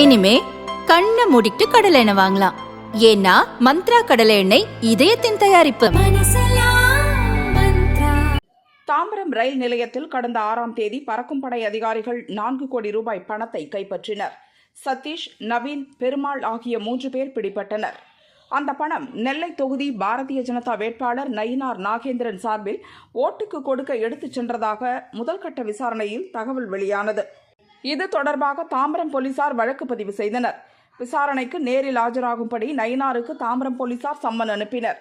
இனிமே கண்ணை மூடிட்டு கடலை எண்ணெய் வாங்கலாம். ஏன்னா மந்த்ரா கடலை எண்ணெய் இதயத்தின் தயாரிப்பு. தாம்பரம் ரயில் நிலையத்தில் கடந்த ஆறாம் தேதி பறக்கும் படை அதிகாரிகள் நான்கு கோடி ரூபாய் பணத்தை கைப்பற்றினர். சதீஷ் நவீன் பெருமாள் ஆகிய மூன்று பேர் பிடிபட்டனர். அந்த பணம் நெல்லை தொகுதி பாரதிய ஜனதா வேட்பாளர் நயினார் நாகேந்திரன் சார்பில் ஓட்டுக்கு கொடுக்க எடுத்துச் சென்றதாக முதல்கட்ட விசாரணையில் தகவல் வெளியானது. இது தொடர்பாக தாம்பரம் போலீசார் வழக்கு பதிவு செய்தனர். விசாரணைக்கு நேரில் ஆஜராகும்படி நயினாருக்கு தாம்பரம் போலீசார் சம்மன் அனுப்பினர்.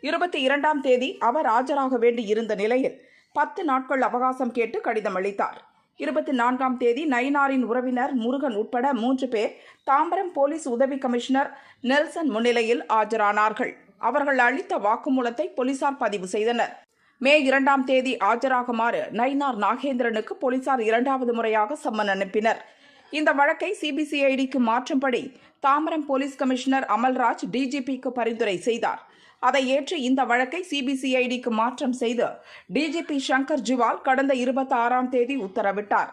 இருபத்தி இரண்டாம் தேதி அவர் ஆஜராக வேண்டி இருந்த நிலையில் பத்து நாட்கள் அவகாசம் கேட்டு கடிதம் அளித்தார். இருபத்தி நான்காம் தேதி நயினாரின் உறவினர் முருகன் உட்பட மூன்று பேர் தாம்பரம் போலீஸ் உதவி கமிஷனர் நெல்சன் முன்னிலையில் ஆஜரானார்கள். அவர்கள் அளித்த வாக்குமூலத்தை போலீசார் பதிவு செய்தனர். மே இரண்டாம் தேதி ஆஜராகுமாறு நயினார் நாகேந்திரனுக்கு போலீசார் இரண்டாவது முறையாக சம்மன் அனுப்பினர். இந்த வழக்கை சிபிசிஐடிக்கு மாற்றும்படி தாம்பரம் போலீஸ் கமிஷனர் அமல்ராஜ் டிஜிபிக்கு பரிந்துரை செய்தார். அதை ஏற்று இந்த வழக்கை சிபிசிஐடிக்கு மாற்றம் செய்து டிஜிபி சங்கர் ஜிவால் கடந்த இருபத்தி ஆறாம் தேதி உத்தரவிட்டார்.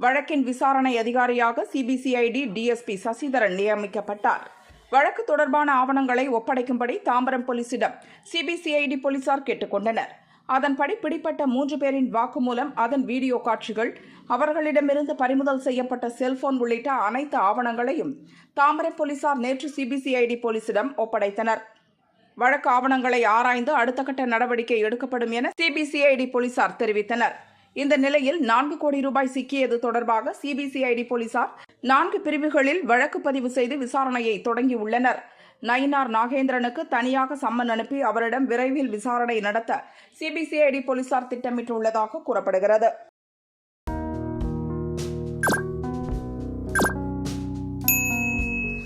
வழக்கின் விசாரணை அதிகாரியாக சிபிசிஐடி டிஎஸ்பி சசிதரன் நியமிக்கப்பட்டார். வழக்கு தொடர்பான ஆவணங்களை ஒப்படைக்கும்படி தாம்பரம் போலீசிடம் சிபிசிஐடி போலீசார் கேட்டுக்கொண்டனர் அதன்படி பிடிப்பட்ட மூன்று பேரின் வாக்குமூலம் அதன் வீடியோ காட்சிகள் அவர்களிடமிருந்து பறிமுதல் செய்யப்பட்ட செல்போன் உள்ளிட்ட அனைத்து ஆவணங்களையும் தாமரை போலீசார் நேற்று சிபிசிஐடி போலீசிடம் ஒப்படைத்தனர். வழக்கு ஆவணங்களை ஆராய்ந்து அடுத்த கட்ட நடவடிக்கை எடுக்கப்படும் என சிபிசிஐடி போலீசார் தெரிவித்தனர். இந்த நிலையில் நான்கு கோடி ரூபாய் சிக்கியது தொடர்பாக சிபிசிஐடி போலீசார் நான்கு பிரிவுகளில் வழக்கு பதிவு செய்து விசாரணையை தொடங்கியுள்ளனர். நயினார் நாகேந்திரனுக்கு தனியாக சம்மன் அனுப்பி அவரிடம் விரைவில் விசாரணை நடத்த சிபிசிஐடி போலீசார் திட்டமிட்டுள்ளதாக கூறப்படுகிறது.